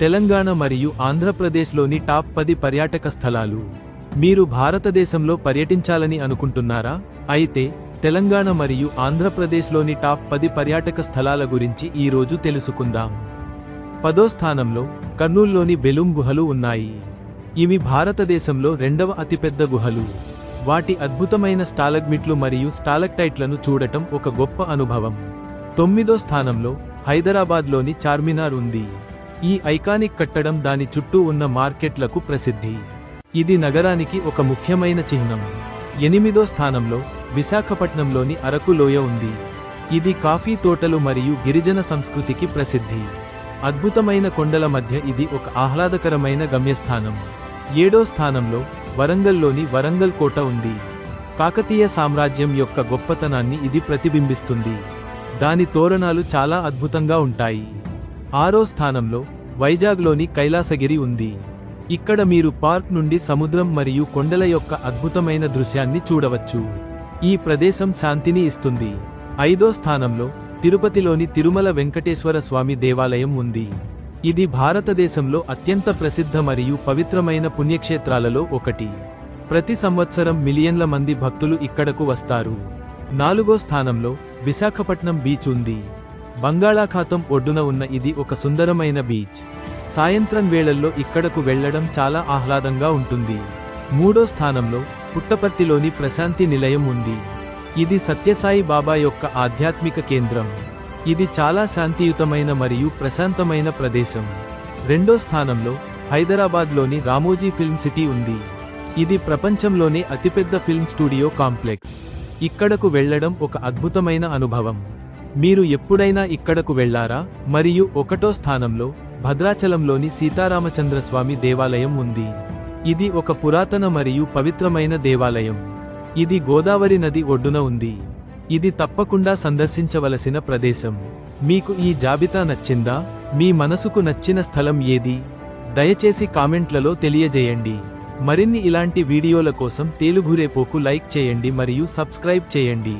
తెలంగాణ మరియు ఆంధ్రప్రదేశ్లోని టాప్ పది పర్యాటక స్థలాలు. మీరు భారతదేశంలో పర్యటించాలని అనుకుంటున్నారా? అయితే తెలంగాణ మరియు ఆంధ్రప్రదేశ్లోని టాప్ పది పర్యాటక స్థలాల గురించి ఈరోజు తెలుసుకుందాం. పదో స్థానంలో కర్నూల్లోని బెలూం గుహలు ఉన్నాయి. ఇవి భారతదేశంలో రెండవ అతిపెద్ద గుహలు. వాటి అద్భుతమైన స్టాలగ్మిట్లు మరియు స్టాలక్టైట్లను చూడటం ఒక గొప్ప అనుభవం. తొమ్మిదో స్థానంలో హైదరాబాద్లోని చార్మినార్ ఉంది. ఈ ఐకానిక్ కట్టడం దాని చుట్టూ ఉన్న మార్కెట్లకు ప్రసిద్ధి. ఇది నగరానికి ఒక ముఖ్యమైన చిహ్నం. ఎనిమిదో స్థానంలో విశాఖపట్నంలోని అరకు లోయ ఉంది. ఇది కాఫీ తోటలు మరియు గిరిజన సంస్కృతికి ప్రసిద్ధి. అద్భుతమైన కొండల మధ్య ఇది ఒక ఆహ్లాదకరమైన గమ్యస్థానం. ఏడో స్థానంలో వరంగల్లోని వరంగల్ కోట ఉంది. కాకతీయ సామ్రాజ్యం యొక్క గొప్పతనాన్ని ఇది ప్రతిబింబిస్తుంది. దాని తోరణాలు చాలా అద్భుతంగా ఉంటాయి. ఆరో స్థానంలో వైజాగ్లోని కైలాసగిరి ఉంది. ఇక్కడ మీరు పార్క్ నుండి సముద్రం మరియు కొండల యొక్క అద్భుతమైన దృశ్యాన్ని చూడవచ్చు. ఈ ప్రదేశం శాంతిని ఇస్తుంది. ఐదో స్థానంలో తిరుపతిలోని తిరుమల వెంకటేశ్వర స్వామి దేవాలయం ఉంది. ఇది భారతదేశంలో అత్యంత ప్రసిద్ధ మరియు పవిత్రమైన పుణ్యక్షేత్రాలలో ఒకటి. ప్రతి సంవత్సరం మిలియన్ల మంది భక్తులు ఇక్కడకు వస్తారు. నాలుగో స్థానంలో విశాఖపట్నం బీచ్ ఉంది. బంగాళాఖాతం ఒడ్డున ఉన్న ఇది ఒక సుందరమైన బీచ్. సాయంత్రం వేళల్లో ఇక్కడకు వెళ్ళడం చాలా ఆహ్లాదంగా ఉంటుంది. మూడో స్థానంలో పుట్టపర్తిలోని ప్రశాంతి నిలయం ఉంది. ఇది సత్యసాయి బాబా యొక్క ఆధ్యాత్మిక కేంద్రం. ఇది చాలా శాంతియుతమైన మరియు ప్రశాంతమైన ప్రదేశం. రెండో స్థానంలో హైదరాబాద్లోని రామోజీ ఫిల్మ్ సిటీ ఉంది. ఇది ప్రపంచంలోనే అతిపెద్ద ఫిల్మ్ స్టూడియో కాంప్లెక్స్. ఇక్కడకు వెళ్ళడం ఒక అద్భుతమైన అనుభవం. మీరు ఎప్పుడైనా ఇక్కడకు వెళ్ళారా? మరియు ఒకటో స్థానంలో భద్రాచలంలోని సీతారామచంద్రస్వామి దేవాలయం ఉంది. ఇది ఒక పురాతన మరియు పవిత్రమైన దేవాలయం. ఇది గోదావరి నది ఒడ్డున ఉంది. ఇది తప్పకుండా సందర్శించవలసిన ప్రదేశం. మీకు ఈ జాబితా నచ్చిందా? మీ మనసుకు నచ్చిన స్థలం ఏది? దయచేసి కామెంట్లలో తెలియజేయండి. మరిన్ని ఇలాంటి వీడియోల కోసం తేలుగురేపోకు లైక్ చేయండి మరియు సబ్స్క్రైబ్ చేయండి.